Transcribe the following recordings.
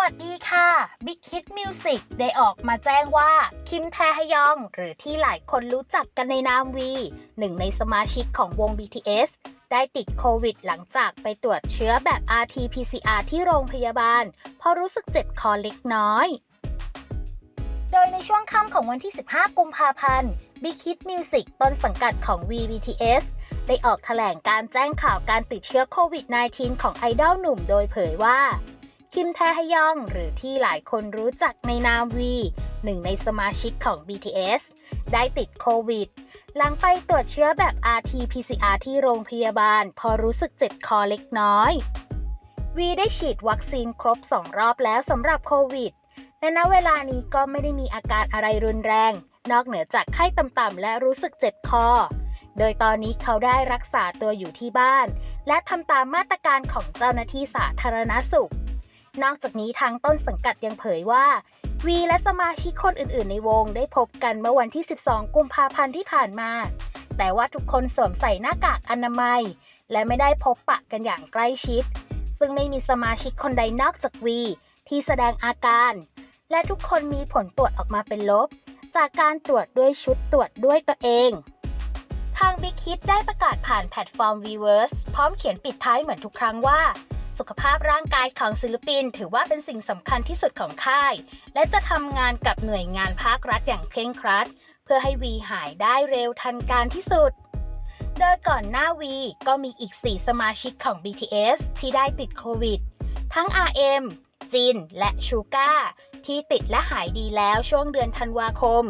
วัสดีค่ะ Big Hit Music ได้ออกมาแจ้งว่า คิมแทฮยอง หรือที่หลายคนรู้จักกันในนามวี หนึ่งในสมาชิกของวง BTS ได้ติดโควิดหลังจากไปตรวจเชื้อแบบ RT-PCR ที่โรงพยาบาล เพราะรู้สึกเจ็บคอเล็กน้อย โดยในช่วงค่ำของวันที่ 15 กุมภาพันธ์ Big Hit Music ต้นสังกัดของ VBTS ได้ออกแถลงการแจ้งข่าวการติดเชื้อโควิด -19 ของไอดอลหนุ่มโดยเผยว่า คิมแทฮยอง หรือที่หลายคนรู้จักในนามวีหนึ่งในสมาชิกของ BTS ได้ติดโควิด หลังไปตรวจเชื้อแบบ RT-PCR ที่โรงพยาบาล พอรู้สึกเจ็บคอเล็กน้อย วีได้ฉีดวัคซีนครบ 2 รอบแล้วสำหรับโควิดและณเวลานี้ก็ไม่ได้มีอาการอะไรรุนแรง นอกเหนือจากไข้ต่ำๆและรู้สึกเจ็บคอ โดยตอนนี้เขาได้รักษาตัวอยู่ที่บ้าน และทำตามมาตรการของเจ้าหน้าที่สาธารณสุข นอกจากนี้ทางต้นสังกัดยังเผยว่า วีและสมาชิกคนอื่นๆ ในวงได้พบกันเมื่อวันที่ 12 กุมภาพันธ์ที่ผ่านมา แต่ว่าทุกคนสวมใส่หน้ากากอนามัย และไม่ได้พบปะกันอย่างใกล้ชิด ซึ่งไม่มีสมาชิกคนใดนอกจากวีที่แสดงอาการ และทุกคนมีผลตรวจออกมาเป็นลบ จากการตรวจด้วยชุดตรวจด้วยตัวเองทาง Big Hit ได้ประกาศผ่านแพลตฟอร์ม Weverse พร้อมเขียนปิดท้ายเหมือนทุกครั้งว่า สุขภาพร่างกายของศิลปิน ถือว่าเป็นสิ่งสำคัญที่สุดของค่าย และจะทำงานกับหน่วยงานภาครัฐอย่างเคร่งครัด เพื่อให้วีหายได้เร็วทันการที่สุด โดยก่อนหน้าวีก็มีอีก 4 สมาชิกของ BTS ที่ได้ติดโควิด ทั้ง RM จิน และชูก้าที่ติดและหายดีแล้วช่วงเดือนธันวาคม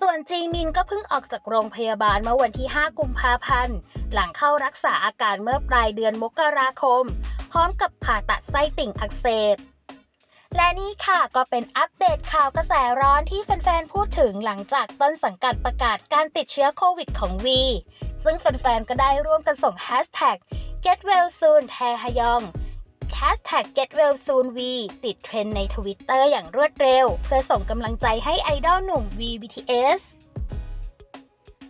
ส่วนจีมินก็เพิ่งออกจากโรงพยาบาลเมื่อวันที่ 5 กุมภาพันธ์ หลังเข้ารักษาอาการเมื่อปลายเดือนมกราคม พร้อมกับผ่าตัดไส้ติ่งอักเสบและนี่ค่ะก็เป็นอัปเดตข่าวกระแสร้อนที่แฟนๆ พูดถึงหลังจากต้นสังกัดประกาศการติดเชื้อโควิดของวี ซึ่งแฟนๆ ก็ได้ร่วมกันส่งแฮชแท็ก get well soon แทฮยองแฮชแท็ก get well soon v ติดเทรนในทวิตเตอร์อย่างรวดเร็ว เพื่อส่งกำลังใจให้ไอดอลหนุ่ม V BTS